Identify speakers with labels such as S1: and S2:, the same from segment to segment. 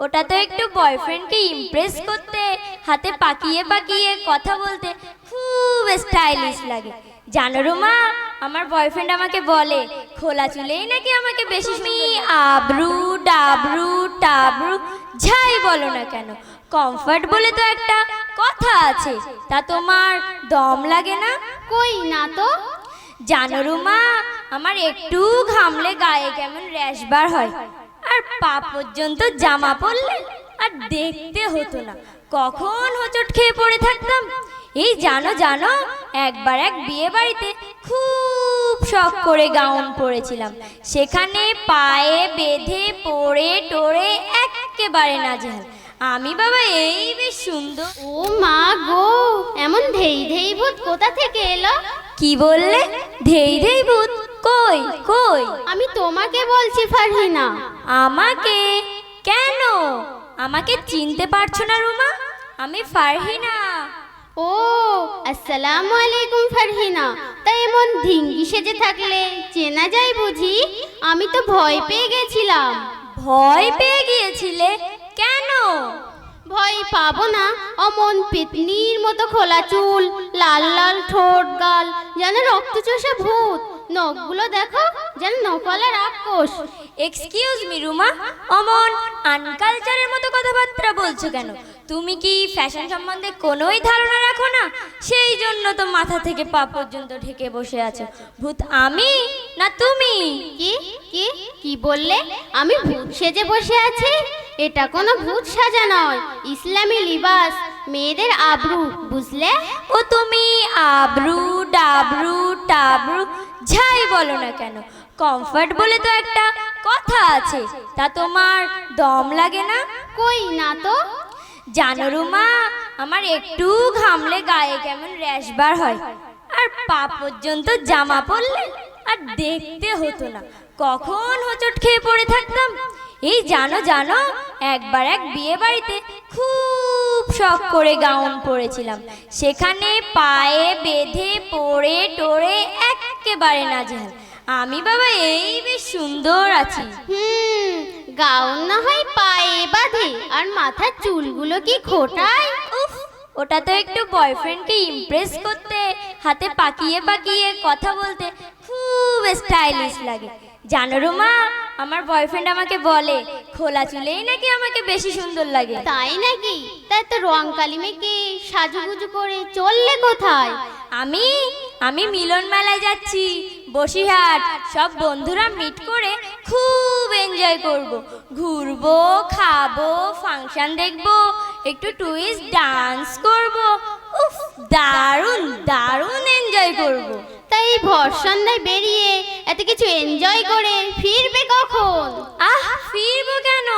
S1: ওটা তো একটু বয়ফ্রেন্ডকে ইমপ্রেস করতে হাতে পাকিয়ে পাকিয়ে কথা বলতে খুব স্টাইলিশ লাগে। জানো রুমা আমার বয়ফ্রেন্ড আমাকে বলে খোলা চুলেই নাকি আমাকে বেশি আবরু ডাবরু টাবরু যাই বলো না কেন। কমফর্ট বলে তো একটা কথা আছে তা তোমার দম লাগে না?
S2: কই না তো।
S1: জানো রুমা আমার একটু ঘামলে গায়ে কেমন র্যাশ বার হয়। পা পর্যন্ত জামা পরলে আর দেখতে হতো না। কখন হোঁচট খেয়ে পড়ে থাকতাম। এই জানো জানো একবার এক বিয়ে বাড়িতে খুব শখ করে গাউন পরেছিলাম। সেখানে পায়ে বেঁধে পড়ে টোড়ে একেবারে নাজেহাল। আমি বাবা এই বেশ সুন্দর।
S2: ও মা গো এমন ধেই ধেই ভূত কোথা থেকে এলো?
S1: কি বললে? ধেই ধেই ভূত। কই কই?
S2: আমি তোমাকে বলছি ফারহিনা।
S1: আমাকে? কেন? আমাকে চিনতে পারছ না রুমা? আমি ফারহিনা।
S2: ও আসসালামু আলাইকুম ফারহিনা। তা এমন ধিঙ্গি সেজে থাকলে চেনা যায় বুঝি? আমি তো ভয় পেয়ে গেছিলাম।
S1: ভয় পেয়ে গিয়েছিলে? কেন?
S2: ভয় পাবো না অমন পেতনির মতো খোলা চুল লাল লাল ঠোঁট গাল যেন রক্তচোষা ভূত। নখগুলো দেখো যেন নকলা রাক্ষস
S1: এক্সকিউজ মি রুমা। অমন আনকালচারের মতো কথাবার্তা বলছো কেন? তুমি কি ফ্যাশন সম্বন্ধে কোনোই ধারণা রাখো না? সেই জন্য তো মাথা থেকে পা পর্যন্ত ঢেকে বসে আছো। ভূত আমি না তুমি?
S2: কি? কি? কি বললে? আমি ভূত সেজে বসে আছি? এটা কোনো ভূত সাজা নয়। ইসলামী লিবাস মেয়েদের আবরু বুঝলে?
S1: ও তুমি আবরু ডাবরু যাই বলো না কেন কমফর্ট বলে তো একটা কথা আছে তা তোমার দম লাগে না?
S2: কই না তো।
S1: জানো রুমা আমার একটু ঘামলে গায়ে কেমন র্যাশ বার হয় আর পা পর্যন্ত জামা পরলে আর দেখতে হতো না। কখন হোঁচট খেয়ে পড়ে থাকতাম? এই জানো জানো একবার এক বিয়ে বাড়িতে খুব শখ করে গাউন পরেছিলাম। সেখানে পায়ে বেঁধে পড়ে টোড়ে একেবারে নাজেহাল আমি বাবা এই বেশ সুন্দর আছি।
S2: হুম গাউন না হয় পায়ে বাঁধে আর মাথার চুলগুলো কি খোটায়?
S1: উফ ওটা তো একটু বয়ফ্রেন্ডকে ইমপ্রেস করতে হাতে পাকিয়ে পাকিয়ে কথা বলতে খুব স্টাইলিশ লাগে। জানো রুমা আমার বয়ফ্রেন্ড আমাকে বলে খোলা চুলেই নাকি আমাকে বেশি সুন্দর লাগে?
S2: তাই নাকি? তাই তো রং কালি মেখে সাজুগুজু করে চললে কোথায়?
S1: আমি আমি মিলন মেলায় যাচ্ছি বসিহাট সব বন্ধুরা মিট করে খুব এনজয় করব। ঘুরবো খাব ফাংশন দেখব একটু টুইস্ট ডান্স করব। উফ দারুণ দারুণ এনজয় করব।
S2: তাই এই ভর সন্ধ্যায় বেরিয়ে এত কিছু এনজয় করে ফিরবে কখন?
S1: আহ ফিরবো কেন?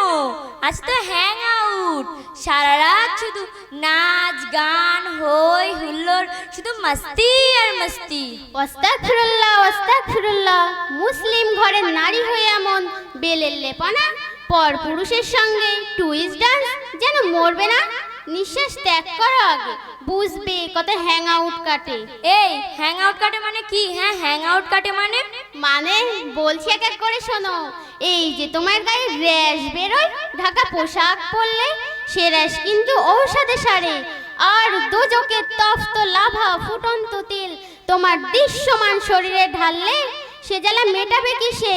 S1: আজ তো হ্যাং আউট সারা রাত শুধু নাচ গান হই হুল্লোড় শুধু মস্তি আর মাস্তি।
S2: ওস্তাগফিরুল্লাহ ওস্তাগফিরুল্লাহ মুসলিম ঘরের নারী হয়ে এমন বেলের লেপানা? পর পুরুষের সঙ্গে টুইস্ট ডান্স যেন মরবে না? নিঃশ্বাস ত্যাগ করো আগে। বুঝবে কত হ্যাং আউট কাটে।
S1: এই হ্যাং আউট কাটে মানে কি? হ্যাঁ হ্যাং আউট কাটে মানে?
S2: মানে বলছি এক এক করে শোনো। এই যে তোমার গায়ে র্যাশ বেরোয় ঢাকা পোশাক পরলে সে র্যাশ কিন্তু ঔষধে সারে। আর দুজকের তপ্ত লাভা ফুটন্ত তেল তোমার দৃশ্যমান শরীরে ঢাললে সে জ্বালা মেটাবে কি কিসে?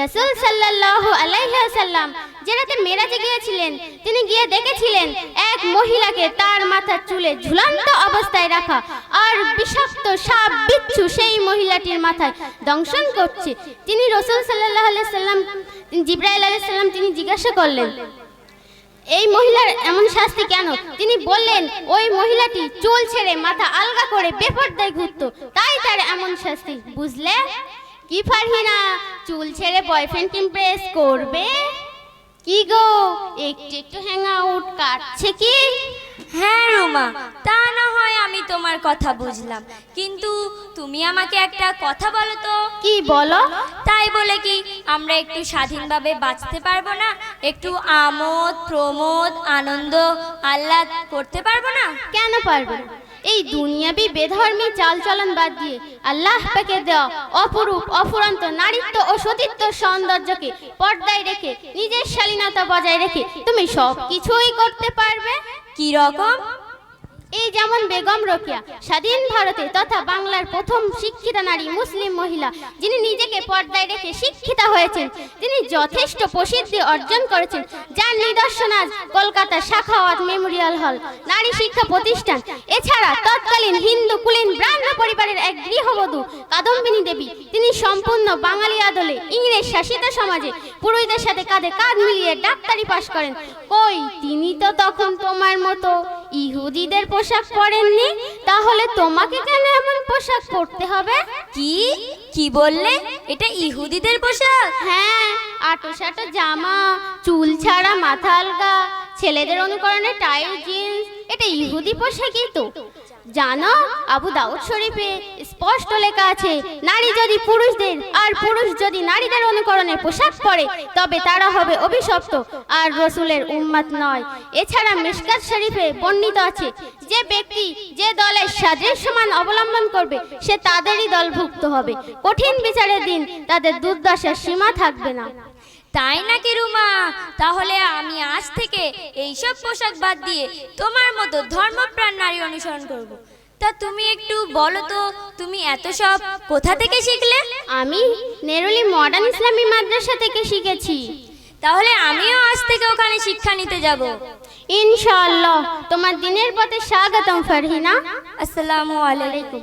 S2: রসুল সাল্লাল্লাহু আলাইহি সাল্লাম যে রাতে মেরাজে গিয়েছিলেন তিনি গিয়ে দেখেছিলেন মহিলাকে তার মাথার চুলে ঝুলন্ত অবস্থায় রাখা আর বিষাক্ত সাপ বিচ্ছু সেই মহিলাটির মাথায় দংশন করছে। তিনি রসুল সাল্লাহ সাল্লাম, জিব্রাইল আলাইহিস সালাম তিনি জিজ্ঞাসা করলেন, এই মহিলার এমন শাস্তি কেন? তিনি বললেন, ওই মহিলাটি চুল ছেড়ে মাথা আলগা করে বেপরদায় ঘুরত, তাই তার এমন শাস্তি। বুঝলে? কি ফারহিনা, চুল ছেড়ে বয়ফ্রেন্ড ইমপ্রেস করবে? কি গো? একটু একটু হ্যাং আউট কাটছে কি?
S1: হ্যাঁ রুমা তা না হয় আমি তোমার কথা বুঝলাম। কিন্তু তুমি আমাকে একটা কথা বলো তো।
S2: কি বলো?
S1: তাই বলে কি আমরা একটু স্বাধীনভাবে বাঁচতে পারব না? একটু আমোদ প্রমোদ আনন্দ আহ্লাদ করতে পারব না?
S2: কেন পারবে না? এই দুনিয়াবি বেধর্মী চালচলন বাদ দিয়ে আল্লাহ পাকে দেওয়া অপরূপ, অফুরন্ত নারীত্ব ও সতীত্ব সৌন্দর্যকে পর্দায় রেখে, নিজের শালীনতা বজায় রেখে তুমি সব কিছুই করতে পারবে?
S1: কি রকম
S2: এই যেমন বেগম রোকিয়া, স্বাধীন ভারতে তথা বাংলার প্রথম শিক্ষিতা নারী মুসলিম মহিলা, যিনি নিজেকে পর্দায় রেখে শিক্ষিতা হয়েছেন, তিনি যথেষ্ট প্রসিদ্ধি অর্জন করেছেন। যার নিদর্শন আজ কলকাতা শাখাওয়াত মেমোরিয়াল হল। নারী শিক্ষা প্রতিষ্ঠান, এছাড়া তৎকালীন হিন্দু কুলীন ব্রাহ্ম পরিবারের এক গৃহবধূ, কাদম্বিনী দেবী। তিনি সম্পূর্ণ বাঙালি আদলে ইংরেজ শাসিত সমাজে পুরোহিতের সাথে কাঁধে কাঁধ মিলিয়ে ডাক্তারি পাশ করেন। কই, তিনি তো তখন তোমার মতো। ইহুদিদের পোশাক পরেননি? তাহলে তোমাকে কেন এমন পোশাক পরতে হবে?
S1: কি? কি বললে? এটা ইহুদিদের পোশাক?
S2: হ্যাঁ আটো সাটো জামা, চুল ছাড়া মাথা আলগা ছেলেদের অনুকরণে টাইট জিন্স এটা ইহুদি পোশাকই তো। জানো, আবু দাউদ শরীফে স্পষ্ট লেখা আছে, নারী যদি পুরুষদের আর পুরুষ যদি নারীদের অনুকরণে পোশাক পরে, তবে তারা হবে অভিশপ্ত আর রসুলের উম্মাত নয়। এছাড়া মিশকাত শরীফে বর্ণিত আছে, যে ব্যক্তি যে দলের সাজের সমান অবলম্বন করবে, সে তাদেরই দলভুক্ত হবে। কঠিন বিচারের দিন তাদের দুর্দশার সীমা থাকবে না।
S1: তাই নাকি রুমা? তাহলে আমি আজ থেকে এইসব পোশাক বাদ দিয়ে তোমার মতো ধর্মপ্রাণ নারী অনুসরণ করব। তা তুমি একটু বলো তো তুমি এত সব কোথা থেকে শিখলে?
S2: আমি নেরুলি মডার্ন ইসলামী মাদ্রাসা থেকে শিখেছি।
S1: তাহলে আমিও আজ থেকে ওখানে শিক্ষা নিতে যাব।
S2: ইনশাআল্লাহ তোমার দিনের পথে স্বাগতম ফারহিনা।
S1: আসসালামু আলাইকুম।